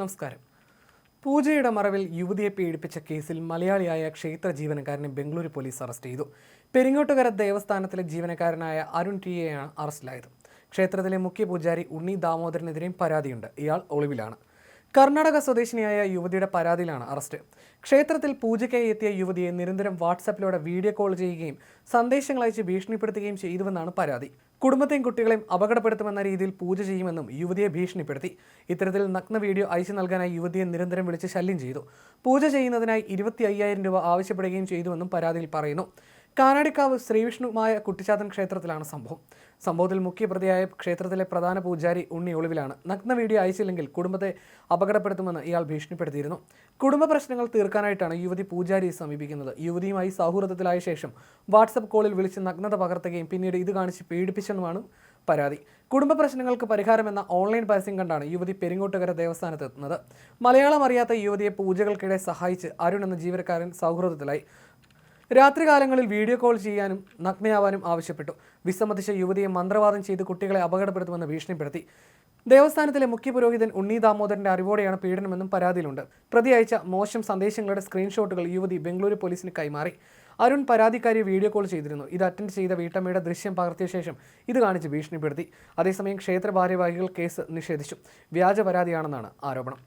നമസ്കാരം. പൂജയുടെ മറവിൽ യുവതിയെ പീഡിപ്പിച്ച കേസിൽ മലയാളിയായ ക്ഷേത്ര ജീവനക്കാരനെ ബംഗളൂരു പോലീസ് അറസ്റ്റ് ചെയ്തു. പെരിങ്ങോട്ടുകര ദേവസ്ഥാനത്തിലെ ജീവനക്കാരനായ അരുൺ ടി എയാണ് അറസ്റ്റിലായത്. ക്ഷേത്രത്തിലെ മുഖ്യ പൂജാരി ഉണ്ണി ദാമോദരനെതിരെയും പരാതിയുണ്ട്. ഇയാൾ ഒളിവിലാണ്. കർണാടക സ്വദേശിനിയായ യുവതിയുടെ പരാതിയിലാണ് അറസ്റ്റ്. ക്ഷേത്രത്തിൽ പൂജയ്ക്കായി എത്തിയ യുവതിയെ നിരന്തരം വാട്സാപ്പിലൂടെ വീഡിയോ കോൾ ചെയ്യുകയും സന്ദേശങ്ങൾ അയച്ച് ഭീഷണിപ്പെടുത്തുകയും ചെയ്തുവെന്നാണ് പരാതി. കുടുംബത്തെയും കുട്ടികളെയും അപകടപ്പെടുത്തുമെന്ന രീതിയിൽ പൂജ ചെയ്യുമെന്നും യുവതിയെ ഭീഷണിപ്പെടുത്തി. ഇത്തരത്തിൽ നഗ്ന വീഡിയോ അയച്ചു നൽകാനായി യുവതിയെ നിരന്തരം വിളിച്ച് ശല്യം ചെയ്തു. പൂജ ചെയ്യുന്നതിനായി ഇരുപത്തി രൂപ ആവശ്യപ്പെടുകയും ചെയ്തുവെന്നും പരാതിയിൽ പറയുന്നു. കാനാടിക്കാവ് ശ്രീവിഷ്ണുമായ കുട്ടിച്ചാത്തൻ ക്ഷേത്രത്തിലാണ് സംഭവം. സംഭവത്തിൽ മുഖ്യപ്രതിയായ ക്ഷേത്രത്തിലെ പ്രധാന പൂജാരി ഉണ്ണി ഒളിവിലാണ്. നഗ്ന വീഡിയോ അയച്ചില്ലെങ്കിൽ കുടുംബത്തെ അപകടപ്പെടുത്തുമെന്ന് ഇയാൾ ഭീഷണിപ്പെടുത്തിയിരുന്നു. കുടുംബ പ്രശ്നങ്ങൾ തീർക്കാനായിട്ടാണ് യുവതി പൂജാരിയെ സമീപിക്കുന്നത്. യുവതിയുമായി സൗഹൃദത്തിലായ ശേഷം വാട്സപ്പ് കോളിൽ വിളിച്ച് നഗ്നത പകർത്തുകയും പിന്നീട് ഇത് കാണിച്ച് പീഡിപ്പിച്ചെന്നുമാണ് പരാതി. കുടുംബ പ്രശ്നങ്ങൾക്ക് പരിഹാരമെന്ന ഓൺലൈൻ പരസ്യം കണ്ടാണ് യുവതി പെരിങ്ങോട്ടുകര ദേവസ്ഥാനത്ത് എത്തുന്നത് മലയാളം അറിയാത്ത യുവതിയെ പൂജകൾക്കിടെ സഹായിച്ച് അരുൺ എന്ന ജീവനക്കാരൻ സൗഹൃദത്തിലായി. രാത്രികാലങ്ങളിൽ വീഡിയോ കോൾ ചെയ്യാനും നഗ്നയാവാനും ആവശ്യപ്പെട്ടു. വിസമ്മതിച്ച യുവതിയെ മന്ത്രവാദം ചെയ്ത് കുട്ടികളെ അപകടപ്പെടുത്തുമെന്ന് ഭീഷണിപ്പെടുത്തി. ദേവസ്ഥാനത്തിലെ മുഖ്യ പുരോഹിതൻ ഉണ്ണി ദാമോദരന്റെ അറിവോടെയാണ് പീഡനമെന്നും പരാതിയിലുണ്ട്. പ്രതി അയച്ച മോശം സന്ദേശങ്ങളുടെ സ്ക്രീൻഷോട്ടുകൾ യുവതി ബംഗളൂരു പോലീസിന് കൈമാറി. അരുൺ പരാതിക്കാരിയെ വീഡിയോ കോൾ ചെയ്തിരുന്നു. ഇത് അറ്റൻഡ് ചെയ്ത വീട്ടമ്മയുടെ ദൃശ്യം പകർത്തിയ ശേഷം ഇത് കാണിച്ച് ഭീഷണിപ്പെടുത്തി. അതേസമയം ക്ഷേത്ര ഭാരവാഹികൾ കേസ് നിഷേധിച്ചു. വ്യാജ പരാതിയാണെന്നാണ് ആരോപണം.